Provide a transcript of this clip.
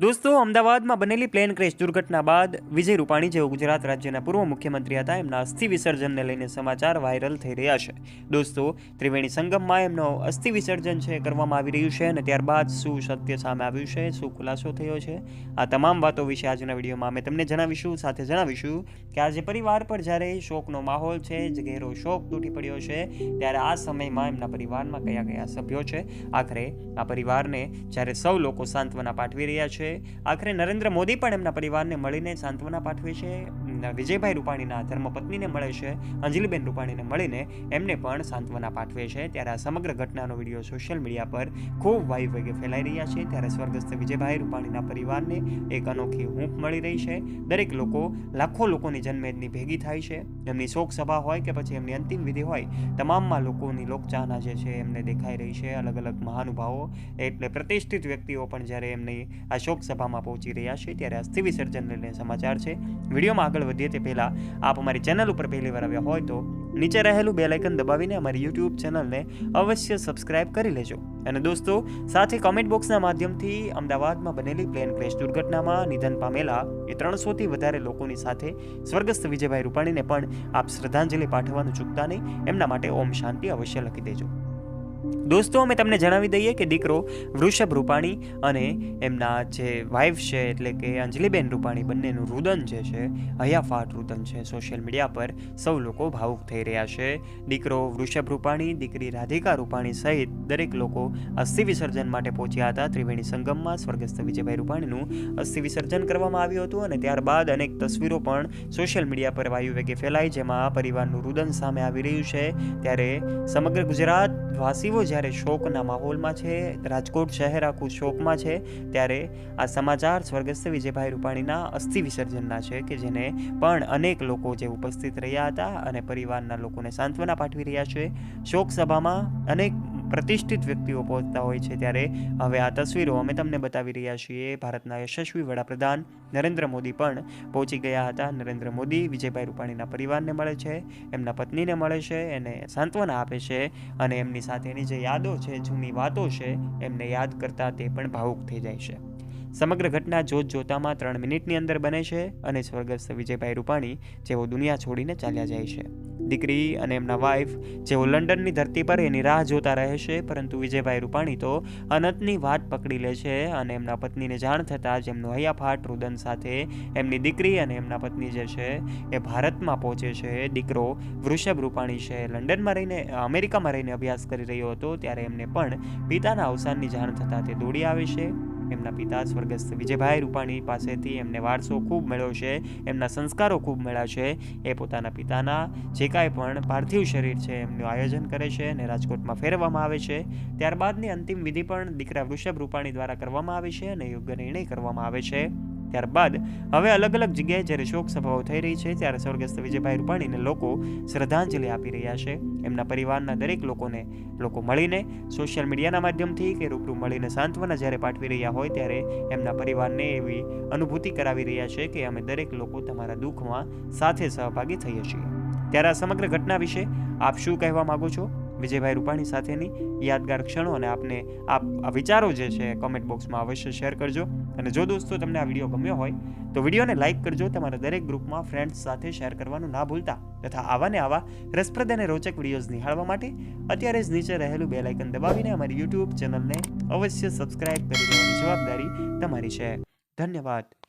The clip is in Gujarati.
દોસ્તો, અમદાવાદમાં બનેલી પ્લેન ક્રેશ દુર્ઘટના બાદ વિજય રૂપાણી જેઓ ગુજરાત રાજ્યના પૂર્વ મુખ્યમંત્રી હતા, એમના અસ્થિ વિસર્જનને લઈને સમાચાર વાયરલ થઈ રહ્યા છે. દોસ્તો, ત્રિવેણી સંગમમાં એમનો અસ્થિ વિસર્જન છે કરવામાં આવી રહ્યું છે અને ત્યારબાદ શું સત્ય સામે આવ્યું છે, શું ખુલાસો થયો છે, આ તમામ વાતો વિશે આજના વિડીયોમાં અમે તમને જણાવીશું. સાથે જણાવીશું કે આજે પરિવાર પર જ્યારે શોકનો માહોલ છે, જે ઘેરો શોક તૂટી પડ્યો છે, ત્યારે આ સમયમાં એમના પરિવારમાં કયા કયા સભ્યો છે? આખરે આ પરિવારને જ્યારે સૌ લોકો સાંત્વના પાઠવી રહ્યા છે આખરે નરેન્દ્ર મોદી પણ એમના પરિવારને મળીને સાંત્વના પાઠવે છે. વિજયભાઈ રૂપાણીના ધર્મપત્નીને મળે છે, અંજલિબેન રૂપાણીને મળીને એમને પણ સાંત્વના પાઠવે છે. ત્યારે આ સમગ્ર ઘટનાનો વીડિયો સોશિયલ મીડિયા પર ખૂબ વાયુ વેગે ફેલાઈ રહ્યા છે. ત્યારે સ્વર્ગસ્થ વિજયભાઈ રૂપાણીના પરિવારને એક અનોખી હૂંફ મળી રહી છે. દરેક લોકો, લાખો લોકોની જન્મેદની ભેગી થાય છે. એમની શોક સભા હોય કે પછી એમની અંતિમ વિધિ હોય, તમામમાં લોકોની લોકચાહના જે છે એમને દેખાઈ રહી છે. અલગ અલગ મહાનુભાવો એટલે પ્રતિષ્ઠિત વ્યક્તિઓ પણ જ્યારે એમની આ શોક સભામાં પહોંચી રહ્યા છે, ત્યારે અસ્થિ વિસર્જન લઈને સમાચાર છે. વિડીયોમાં આગળ વધીએ તે પહેલાં આપ અમારી ચેનલ ઉપર પહેલી વાર આવ્યા હોય તો નીચે રહેલું બે લાઇકન દબાવીને અમારી યુટ્યુબ ચેનલને અવશ્ય સબસ્ક્રાઇબ કરી લેજો. અને દોસ્તો, સાથે કોમેન્ટ બોક્સના માધ્યમથી અમદાવાદમાં બનેલી પ્લેન ક્રેશ દુર્ઘટનામાં નિધન પામેલા એ ત્રણસોથી વધારે લોકોની સાથે સ્વર્ગસ્થ વિજયભાઈ રૂપાણીને પણ આપ શ્રદ્ધાંજલિ પાઠવવાનું ચૂકતા નહીં. એમના માટે ઓમ શાંતિ અવશ્ય લખી દેજો. દોસ્તો, અમે તમને જણાવી દઈએ કે દીકરો વૃષભ રૂપાણી અને એમના જે વાઇફ છે, એટલે કે અંજલિબેન રૂપાણી બંનેનું રુદન જે છે, હૈયાફાટ રુદન છે સોશિયલ મીડિયા પર સૌ લોકો ભાવુક થઈ રહ્યા છે. દીકરો વૃષભ રૂપાણી, દીકરી રાધિકા રૂપાણી સહિત દરેક લોકો અસ્થિ વિસર્જન માટે પહોંચ્યા હતા. ત્રિવેણી સંગમમાં સ્વર્ગસ્થ વિજયભાઈ રૂપાણીનું અસ્થિ વિસર્જન કરવામાં આવ્યું હતું અને ત્યારબાદ અનેક તસવીરો પણ સોશિયલ મીડિયા પર વાયુ વેગે ફેલાઈ, જેમાં પરિવારનું રુદન સામે આવી રહ્યું છે. ત્યારે સમગ્ર ગુજરાત વાસીઓ જ્યારે શોકના માહોલમાં છે, રાજકોટ શહેર આખું શોકમાં છે, ત્યારે આ સમાચાર સ્વર્ગસ્થ વિજયભાઈ રૂપાણીના અસ્થિ વિસર્જનના છે કે જેને પણ અનેક લોકો જે ઉપસ્થિત રહ્યા હતા અને પરિવારના લોકોને સાંત્વના પાઠવી રહ્યા છે. શોક સભામાં અનેક પ્રતિષ્ઠિત વ્યક્તિઓ પહોંચતા હોય છે ત્યારે હવે આ તસવીરો અમે તમને બતાવી રહ્યા છીએ. ભારતના યશસ્વી વડાપ્રધાન નરેન્દ્ર મોદી પણ પહોંચી ગયા હતા. નરેન્દ્ર મોદી વિજયભાઈ રૂપાણીના પરિવારને મળે છે, એમના પત્નીને મળે છે, એને સાંત્વના આપે છે અને એમની સાથેની જે યાદો છે, જૂની વાતો છે, એમને યાદ કરતા તે પણ ભાવુક થઈ જાય છે. સમગ્ર ઘટના જોત જોતામાં ત્રણ મિનિટની અંદર બને છે અને સ્વર્ગસ્થ વિજયભાઈ રૂપાણી, જેઓ દુનિયા છોડીને ચાલ્યા જાય છે. દીકરી અને એમના વાઇફ જેઓ લંડનની ધરતી પર એની રાહ જોતા રહે છે, પરંતુ વિજયભાઈ રૂપાણી તો અનંતની વાત પકડી લે છે અને એમના પત્નીને જાણ થતાં જ એમનું હૈયાફાટ રુદન સાથે એમની દીકરી અને એમના પત્ની જે છે એ ભારતમાં પહોંચે છે. દીકરો વૃષભ રૂપાણી છે. લંડનમાં રહીને, અમેરિકામાં રહીને અભ્યાસ કરી રહ્યો હતો, ત્યારે એમને પણ પિતાના અવસાનની જાણ થતાં તે દોડી આવે છે. એમના પિતા સ્વર્ગસ્થ વિજયભાઈ રૂપાણી પાસેથી એમને વારસો ખૂબ મળ્યો છે, એમના સંસ્કારો ખૂબ મળ્યા છે. એ પોતાના પિતાના જે કાંઈ પણ પાર્થિવ શરીર છે એમનું આયોજન કરે છે અને રાજકોટમાં ફેરવવામાં આવે છે. ત્યારબાદની અંતિમ વિધિ પણ દીકરા વૃષભ રૂપાણી દ્વારા કરવામાં આવે છે અને યોગ્ય નિર્ણય કરવામાં આવે છે. ત્યારબાદ હવે અલગ અલગ જગ્યાએ જ્યારે શોક સભાઓ થઈ રહી છે, ત્યારે સ્વર્ગસ્થ વિજયભાઈ રૂપાણીને લોકો શ્રદ્ધાંજલિ આપી રહ્યા છે. એમના પરિવારના દરેક લોકોને લોકો મળીને સોશિયલ મીડિયાના માધ્યમથી કે રૂબરૂ મળીને સાંત્વના જ્યારે પાઠવી રહ્યા હોય, ત્યારે એમના પરિવારને એવી અનુભૂતિ કરાવી રહ્યા છે કે અમે દરેક લોકો તમારા દુઃખમાં સાથે સહભાગી થઈએ છીએ. ત્યારે આ સમગ્ર ઘટના વિશે આપ શું કહેવા માગો છો? વિજયભાઈ રૂપાણી સાથેની યાદગાર ક્ષણો અને આપને આપ વિચારો જે છે કોમેન્ટ બોક્સમાં અવશ્ય શેર કરજો. અને જો દોસ્તો તમને આ વીડિયો ગમ્યો હોય, તો વિડીયોને લાઇક કરજો, તમારા દરેક ગ્રુપમાં ફ્રેન્ડ્સ સાથે શેર કરવાનું ના ભૂલતા. તથા આવા ને આવા રસપ્રદ અને રોચક વિડીયોઝ નિહાળવા માટે અત્યારે જ નીચે રહેલું બે લાઇકન દબાવીને અમારી યુટ્યુબ ચેનલને અવશ્ય સબસ્ક્રાઇબ કરી દેવાની જવાબદારી તમારી છે. ધન્યવાદ.